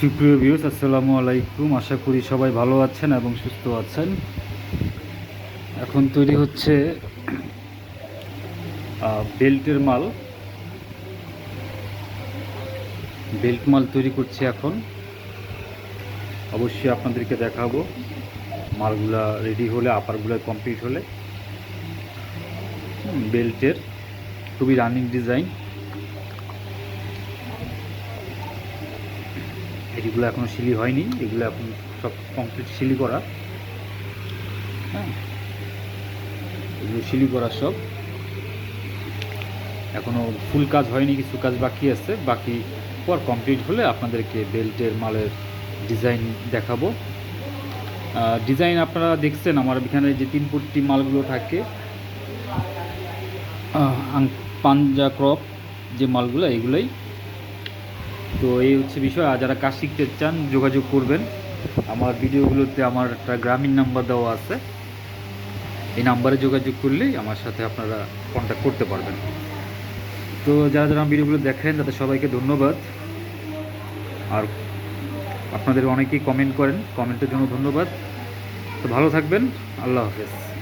সুপ্রিয় ভিউস আসসালামু আলাইকুম। আশা করি সবাই ভালো আছেন এবং সুস্থ আছেন। এখন তৈরি হচ্ছে বেল্টের মাল। বেল্ট মাল তৈরি করছি এখন। অবশ্যই আপনাদেরকে দেখাবো। মালগুলা রেডি হলে আপারগুলো কমপ্লিট হলে। বেল্টের। খুবই রানিং ডিজাইন এগুলো এখনও সিলি হয়নি, এগুলো এখন সব কমপ্লিট সিলি করা। হ্যাঁ এগুলো সিলি করা সব। এখনও ফুল কাজ হয়নি, কিছু কাজ বাকি আছে। বাকি পর কমপ্লিট হলে আপনাদেরকে বেল্টের মালের ডিজাইন দেখাবো। ডিজাইন আপনারা দেখছেন, আমার এখানে যে তিন ফুটটি মালগুলো থাকে পাঞ্জা ক্রপ যে মালগুলো, এগুলোই তো এই হচ্ছে বিষয়। আর যারা কাজ শিখতে চান, যোগাযোগ করবেন। আমার ভিডিওগুলোতে আমার একটা গ্রামীণ নাম্বার দেওয়া আছে। এই নাম্বারে যোগাযোগ করলেই আমার সাথে আপনারা কন্ট্যাক্ট করতে পারবেন। তো যারা যারা ভিডিওগুলো দেখেন, তাদের সবাইকে ধন্যবাদ। আর আপনাদের অনেকেই কমেন্ট করেন। কমেন্টের জন্য ধন্যবাদ। তো ভালো থাকবেন। আল্লাহ হাফেজ।